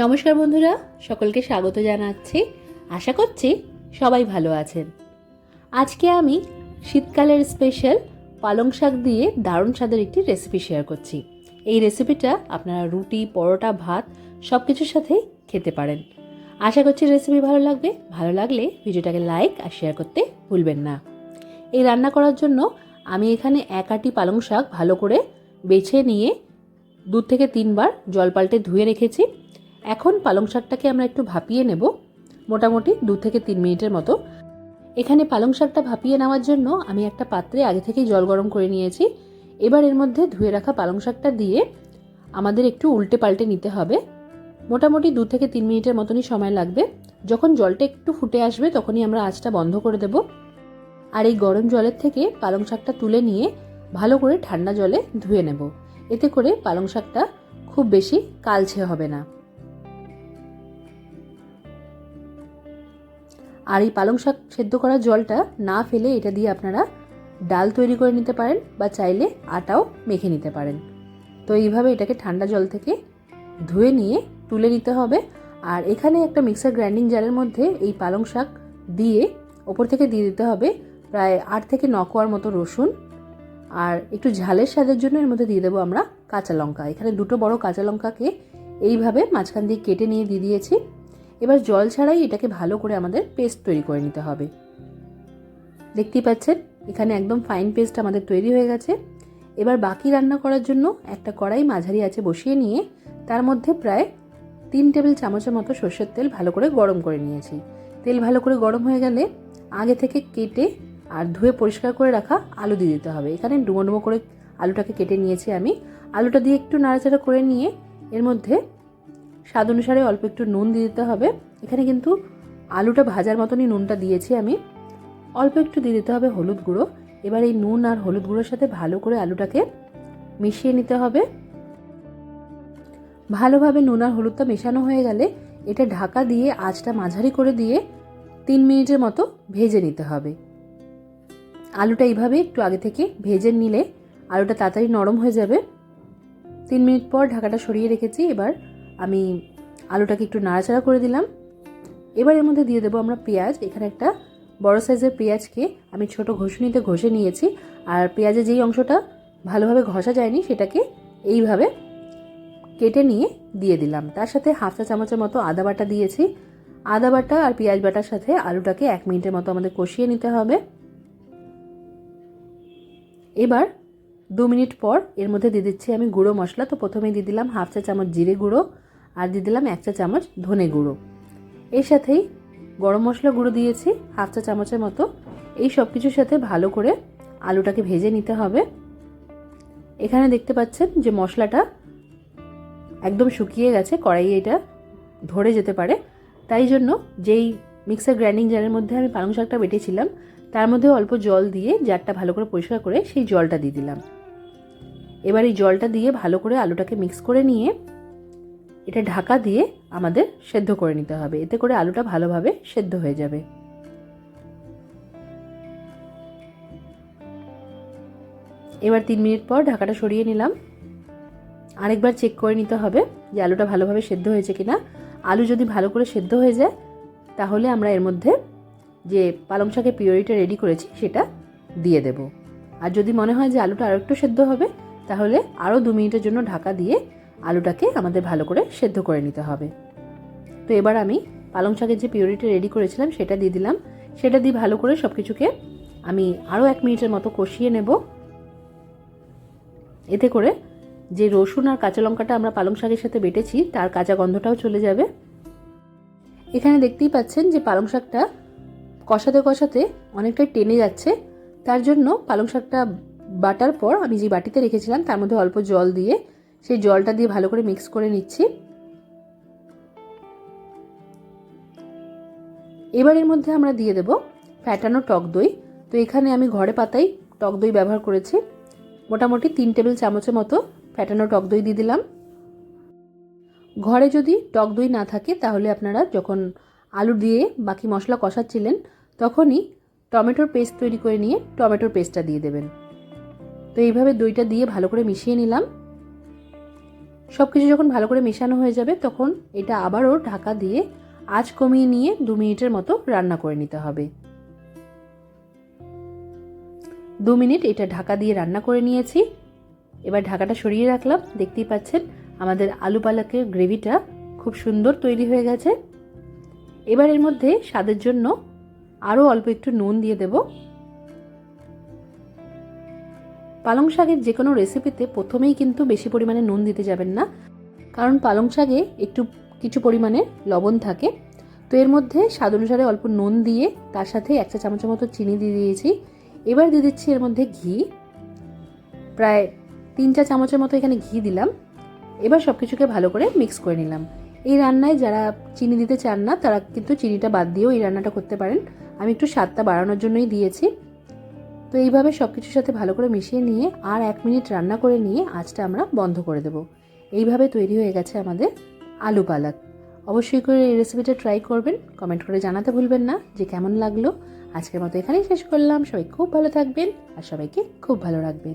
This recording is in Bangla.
নমস্কার বন্ধুরা, সকলকে স্বাগত জানাচ্ছি। আশা করছি সবাই ভালো আছেন। আজকে আমি শীতকালের স্পেশাল পালং শাক দিয়ে দারুণ স্বাদের একটি রেসিপি শেয়ার করছি। এই রেসিপিটা আপনারা রুটি, পরোটা, ভাত সব কিছুর সাথেই খেতে পারেন। আশা করছি রেসিপি ভালো লাগবে। ভালো লাগলে ভিডিওটাকে লাইক আর শেয়ার করতে ভুলবেন না। এই রান্না করার জন্য আমি এখানে এক আটি পালং শাক ভালো করে বেছে নিয়ে দু থেকে তিনবার জল পাল্টে ধুয়ে রেখেছি। এখন পালং শাকটাকে আমরা একটু ভাপিয়ে নেব, মোটামুটি দু থেকে তিন মিনিটের মতো। এখানে পালং শাকটা ভাপিয়ে নেওয়ার জন্য আমি একটা পাত্রে আগে থেকেই জল গরম করে নিয়েছি। এবার এর মধ্যে ধুয়ে রাখা পালং শাকটা দিয়ে আমাদের একটু উল্টে পাল্টে নিতে হবে। মোটামুটি দু থেকে তিন মিনিটের মতনই সময় লাগবে। যখন জলটা একটু ফুটে আসবে, তখনই আমরা আঁচটা বন্ধ করে দেব। আর এই গরম জলের থেকে পালং শাকটা তুলে নিয়ে ভালো করে ঠান্ডা জলে ধুয়ে নেব। এতে করে পালং শাকটা খুব বেশি কালছে হবে না। আর এই পালং শাক সেদ্ধ করা জলটা না ফেলে এটা দিয়ে আপনারা ডাল তৈরি করে নিতে পারেন বা চাইলে আটাও মেখে নিতে পারেন। তো এইভাবে এটাকে ঠান্ডা জল থেকে ধুয়ে নিয়ে তুলে নিতে হবে। আর এখানে একটা মিক্সার গ্রাইন্ডিং জারের মধ্যে এই পালং শাক দিয়ে ওপর থেকে দিয়ে দিতে হবে প্রায় আট থেকে ন কোয়ার মতো রসুন। আর একটু ঝালের স্বাদের জন্য এর মধ্যে দিয়ে দেবো আমরা কাঁচা লঙ্কা। এখানে দুটো বড় কাঁচা লঙ্কাকে এইভাবে মাঝখান দিয়ে কেটে নিয়ে দিয়ে দিয়েছি। এবার জল ছাড়াই এটাকে ভালো করে আমাদের পেস্ট তৈরি করে নিতে হবে। দেখতেই পাচ্ছেন, এখানে একদম ফাইন পেস্ট আমাদের তৈরি হয়ে গেছে। এবার বাকি রান্না করার জন্য একটা কড়াই মাঝারি আছে বসিয়ে নিয়ে তার মধ্যে প্রায় তিন টেবিল চামচের মতো সর্ষের তেল ভালো করে গরম করে নিয়েছি। তেল ভালো করে গরম হয়ে গেলে আগে থেকে কেটে আর ধুয়ে পরিষ্কার করে রাখা আলু দিয়ে দিতে হবে। এখানে ডুমো ডুমো করে আলুটাকে কেটে নিয়েছি আমি। আলুটা দিয়ে একটু নাড়াচাড়া করে নিয়ে এর মধ্যে স্বাদ অনুসারে অল্প একটু নুন দিয়ে দিতে হবে। এখানে কিন্তু আলুটা ভাজার মতনই নুনটা দিয়েছি আমি। অল্প একটু দিয়ে দিতে হবে হলুদ গুঁড়ো। এবার এই নুন আর হলুদ গুঁড়োর সাথে ভালো করে আলুটাকে মিশিয়ে নিতে হবে। ভালোভাবে নুন আর হলুদটা মেশানো হয়ে গেলে এটা ঢাকা দিয়ে আঁচটা মাঝারি করে দিয়ে তিন মিনিটের মতো ভেজে নিতে হবে। আলুটা এইভাবে একটু আগে থেকে ভেজে নিলে আলুটা তাড়াতাড়ি নরম হয়ে যাবে। তিন মিনিট পর ঢাকাটা সরিয়ে রেখেছি। এবার আমি আলুটাকে একটু নাড়াচাড়া করে দিলাম। এবার এর মধ্যে দিয়ে দেবো আমরা পেঁয়াজ। এখানে একটা বড় সাইজের পেঁয়াজকে আমি ছোট ঘষুনিতে ঘষে নিয়েছি। আর পেঁয়াজের যেই অংশটা ভালোভাবে ঘষা যায়নি, সেটাকে এইভাবে কেটে নিয়ে দিয়ে দিলাম। তার সাথে হাফ চা চামচের মতো আদা বাটা দিয়েছি। আদা বাটা আর পেঁয়াজ বাটার সাথে আলুটাকে এক মিনিটের মতো আমাদের কষিয়ে নিতে হবে। এবার দু মিনিট পর এর মধ্যে দিয়ে দিচ্ছি আমি গুঁড়ো মশলা। তো প্রথমে দিয়ে দিলাম হাফ চা চামচ জিরে গুঁড়ো। আর দিয়ে দিলাম এক চা চামচ ধনে গুঁড়ো। এর সাথেই গরম মশলা গুঁড়ো দিয়েছি, হাফ চা চামচের মতো। এই সব কিছুর সাথে ভালো করে আলুটাকে ভেজে নিতে হবে। এখানে দেখতে পাচ্ছেন যে মশলাটা একদম শুকিয়ে গেছে, কড়াইয়ে এটা ধরে যেতে পারে। তাই জন্য যেই মিক্সার গ্রাইন্ডিং জারের মধ্যে আমি পালং শাকটা বেটেছিলাম, তার মধ্যে অল্প জল দিয়ে জারটা ভালো করে পরিষ্কার করে সেই জলটা দিয়ে দিলাম। এবার এই জলটা দিয়ে ভালো করে আলুটাকে মিক্স করে নিয়ে এটা ঢাকা দিয়ে আমাদের সেদ্ধ করে নিতে হবে। এতে করে আলুটা ভালোভাবে সেদ্ধ হয়ে যাবে। এবার তিন মিনিট পর ঢাকাটা সরিয়ে নিলাম। আরেকবার চেক করে নিতে হবে যে আলুটা ভালোভাবে সেদ্ধ হয়েছে কিনা। আলু যদি ভালো করে সেদ্ধ হয়ে যায়, তাহলে আমরা এর মধ্যে যে পালং শাকের পিওরিটা রেডি করেছি, সেটা দিয়ে দেব। আর যদি মনে হয় যে আলুটা আরও একটু সেদ্ধ হবে, তাহলে আরও দু মিনিটের জন্য ঢাকা দিয়ে আলুটাকে আমাদের ভালো করে সেদ্ধ করে নিতে হবে। তো এবার আমি পালং শাকের যে পিওরিটা রেডি করেছিলাম, সেটা দিয়ে দিলাম। সেটা দিয়ে ভালো করে সব কিছুকে আমি আরও এক মিনিটের মতো কষিয়ে নেব। এতে করে যে রসুন আর কাঁচা লঙ্কাটা আমরা পালং শাকের সাথে বেটেছি, তার কাঁচা গন্ধটাও চলে যাবে। এখানে দেখতেই পাচ্ছেন যে পালং শাকটা কষাতে কষাতে অনেকটাই টেনে যাচ্ছে। তার জন্য পালং শাকটা বাটার পর আমি যে বাটিতে রেখেছিলাম, তার মধ্যে অল্প জল দিয়ে সেই জলটা দিয়ে ভালো করে মিক্স করে নিচ্ছি। এবার এর মধ্যে আমরা দিয়ে দেব ফ্যাটানো টক দই। তো এখানে আমি ঘরে পাতাই টক দই ব্যবহার করেছি। মোটামুটি তিন টেবিল চামচের মতো ফ্যাটানো টক দই দিয়ে দিলাম। ঘরে যদি টক দই না থাকে, তাহলে আপনারা যখন আলু দিয়ে বাকি মশলা কষাচ্ছিলেন, তখনই টমেটোর পেস্ট তৈরি করে নিয়ে টমেটোর পেস্টটা দিয়ে দেবেন। তো এইভাবে দইটা দিয়ে ভালো করে মিশিয়ে নিলাম। সব কিছু যখন ভালো করে মেশানো হয়ে যাবে, তখন এটা আবারও ঢাকা দিয়ে আঁচ কমিয়ে নিয়ে দু মিনিটের মতো রান্না করে নিতে হবে। দু মিনিট এটা ঢাকা দিয়ে রান্না করে নিয়েছি। এবার ঢাকাটা সরিয়ে রাখলাম। দেখতেই পাচ্ছেন, আমাদের আলু পালাকের গ্রেভিটা খুব সুন্দর তৈরি হয়ে গেছে। এবার এর মধ্যে স্বাদের জন্য আরও অল্প একটু নুন দিয়ে দেব। পালং শাকের যে কোনো রেসিপিতে প্রথমেই কিন্তু বেশি পরিমাণে নুন দিতে যাবেন না। কারণ পালং শাকে একটু, কিছু পরিমাণে লবণ থাকে। তো এর মধ্যে স্বাদ অনুসারে অল্প নুন দিয়ে তার সাথে এক চা চামচের মতো চিনি দিয়ে দিয়েছি। এবার দিয়ে দিচ্ছি এর মধ্যে ঘি। প্রায় তিন চা চামচের মতো এখানে ঘি দিলাম। এবার সব কিছুকে ভালো করে মিক্স করে নিলাম। এই রান্নায় যারা চিনি দিতে চান না, তারা কিন্তু চিনিটা বাদ দিয়েও এই রান্নাটা করতে পারেন। আমি একটু স্বাদটা বাড়ানোর জন্যই দিয়েছি। তো এইভাবে সব কিছুর সাথে ভালো করে মিশিয়ে নিয়ে আর এক মিনিট রান্না করে নিয়ে আজটা আমরা বন্ধ করে দেব। এইভাবে তৈরি হয়ে গেছে আমাদের আলু পালাক। অবশ্যই করে এই রেসিপিটা ট্রাই করবেন কমেন্ট করে জানাতে ভুলবেন না, যে কেমন লাগল। আজকের মতো এখানেই শেষ করলাম। সবাই খুব ভালো থাকবেন আর সবাইকে খুব ভালো রাখবেন।